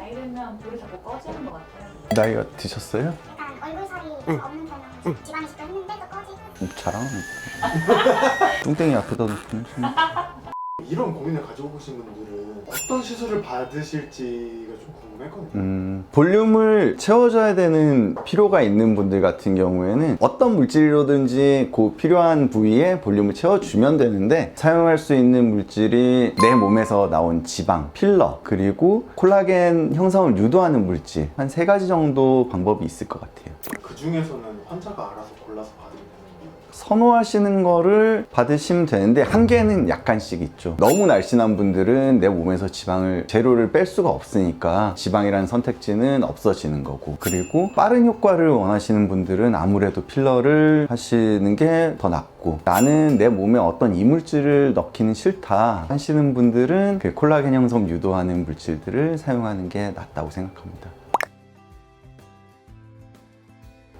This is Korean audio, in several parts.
나이 들면 불이 자꾸 꺼지는 것 같아요. 나이가 드셨어요? 일단 얼굴 살이 없는 편이어서 집안 이식도 했는데도 꺼지고 자랑하니까. 뚱땡이 앞에다 놓고. 이런 고민을 가지고 계신 분들은 어떤 시술을 받으실지가 좀 궁금했거든요. 음, 볼륨을 채워줘야 되는 필요가 있는 분들 같은 경우에는 어떤 물질로든지 그 필요한 부위에 볼륨을 채워주면 되는데 사용할 수 있는 물질이 내 몸에서 나온 지방, 필러, 그리고 콜라겐 형성을 유도하는 물질 한 세 가지 정도 방법이 있을 것 같아요. 그 중에서는 환자가 알아서 골라서 받으면. 선호하시는 거를 받으시면 되는데 한계는 약간씩 있죠. 너무 날씬한 분들은 내 몸에서 지방을 재료를 뺄 수가 없으니까 지방이라는 선택지는 없어지는 거고 그리고 빠른 효과를 원하시는 분들은 아무래도 필러를 하시는 게 더 낫고 나는 내 몸에 어떤 이물질을 넣기는 싫다 하시는 분들은 그 콜라겐 형성 유도하는 물질들을 사용하는 게 낫다고 생각합니다.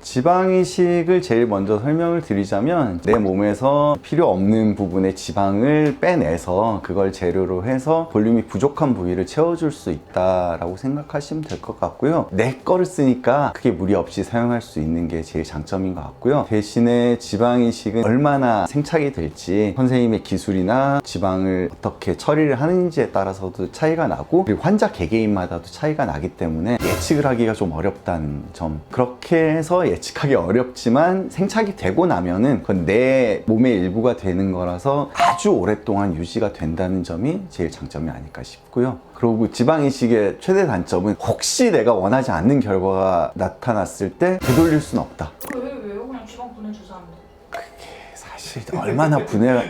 지방이식을 제일 먼저 설명을 드리자면 내 몸에서 필요 없는 부분의 지방을 빼내서 그걸 재료로 해서 볼륨이 부족한 부위를 채워줄 수 있다라고 생각하시면 될 것 같고요. 내 거를 쓰니까 크게 무리 없이 사용할 수 있는 게 제일 장점인 것 같고요. 대신에 지방이식은 얼마나 생착이 될지 선생님의 기술이나 지방을 어떻게 처리를 하는지에 따라서도 차이가 나고 그리고 환자 개개인마다도 차이가 나기 때문에 예측을 하기가 좀 어렵다는 점 그렇게 해서 예측하기 어렵지만 생착이 되고 나면은 그건 내 몸의 일부가 되는 거라서 아주 오랫동안 유지가 된다는 점이 제일 장점이 아닐까 싶고요. 그리고 지방이식의 최대 단점은 혹시 내가 원하지 않는 결과가 나타났을 때 되돌릴 수는 없다. 왜, 왜요? 그냥 지방 보내주사는데. 사실 얼마나 분해가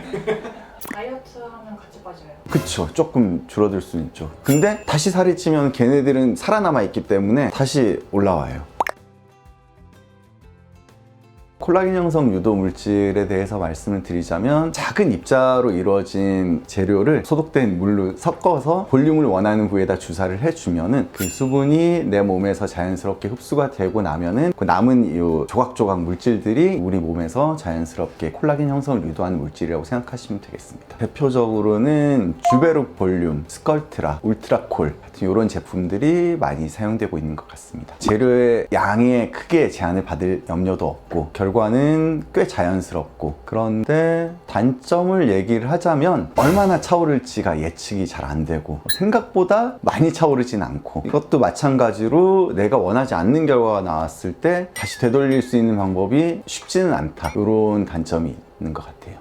다이어트 하면 같이 빠져요. 그쵸 조금 줄어들 수는 있죠 근데 다시 살이 찌면 걔네들은 살아남아 있기 때문에 다시 올라와요 콜라겐 형성 유도 물질에 대해서 말씀을 드리자면 작은 입자로 이루어진 재료를 소독된 물로 섞어서 볼륨을 원하는 부위에다 주사를 해주면은 그 수분이 내 몸에서 자연스럽게 흡수가 되고 나면은 그 남은 이 조각조각 물질들이 우리 몸에서 자연스럽게 콜라겐 형성을 유도하는 물질이라고 생각하시면 되겠습니다. 대표적으로는 주베룩 볼륨, 스컬트라, 울트라콜 같은 이런 제품들이 많이 사용되고 있는 것 같습니다. 재료의 양에 크게 제한을 받을 염려도 없고 결 과는 꽤 자연스럽고 그런데 단점을 얘기를 하자면 얼마나 차오를지가 예측이 잘 안 되고 생각보다 많이 차오르진 않고 이것도 마찬가지로 내가 원하지 않는 결과가 나왔을 때 다시 되돌릴 수 있는 방법이 쉽지는 않다 이런 단점이 있는 것 같아요.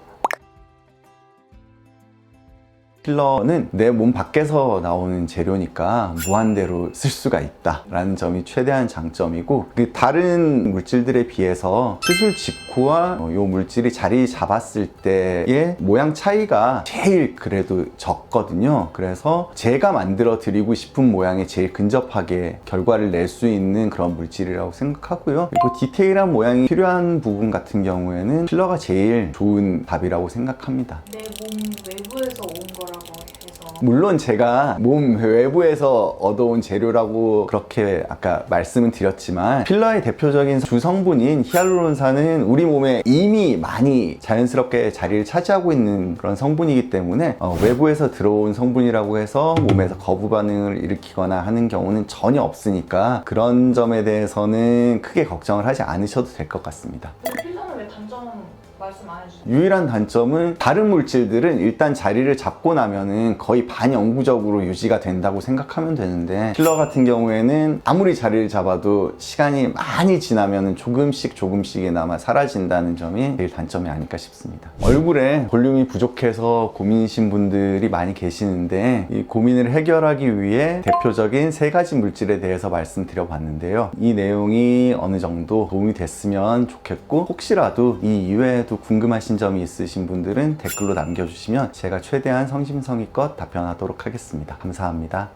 필러는 내 몸 밖에서 나오는 재료니까 무한대로 쓸 수가 있다라는 점이 최대한 장점이고 그 다른 물질들에 비해서 시술 직후와 이 물질이 자리 잡았을 때의 모양 차이가 제일 그래도 적거든요. 그래서 제가 만들어 드리고 싶은 모양에 제일 근접하게 결과를 낼 수 있는 그런 물질이라고 생각하고요. 그리고 디테일한 모양이 필요한 부분 같은 경우에는 필러가 제일 좋은 답이라고 생각합니다. 내 몸 외부에서 온 거라고 해서. 물론 제가 몸 외부에서 얻어온 재료라고 그렇게 아까 말씀은 드렸지만 필러의 대표적인 주성분인 히알루론산은 우리 몸에 이미 많이 자연스럽게 자리를 차지하고 있는 그런 성분이기 때문에 어, 외부에서 들어온 성분이라고 해서 몸에서 거부 반응을 일으키거나 하는 경우는 전혀 없으니까 그런 점에 대해서는 크게 걱정을 하지 않으셔도 될 것 같습니다. 유일한 단점은 다른 물질들은 일단 자리를 잡고 나면은 거의 반영구적으로 유지가 된다고 생각하면 되는데 필러 같은 경우에는 아무리 자리를 잡아도 시간이 많이 지나면은 조금씩 조금씩이나마 사라진다는 점이 제일 단점이 아닐까 싶습니다. 얼굴에 볼륨이 부족해서 고민이신 분들이 많이 계시는데 이 고민을 해결하기 위해 대표적인 세 가지 물질에 대해서 말씀드려 봤는데요. 이 내용이 어느 정도 도움이 됐으면 좋겠고 혹시라도 이 이외에도 궁금하 신 점이 있으신 분들은 댓글로 남겨주시면 제가 최대한 성심성의껏 답변하도록 하겠습니다. 감사합니다.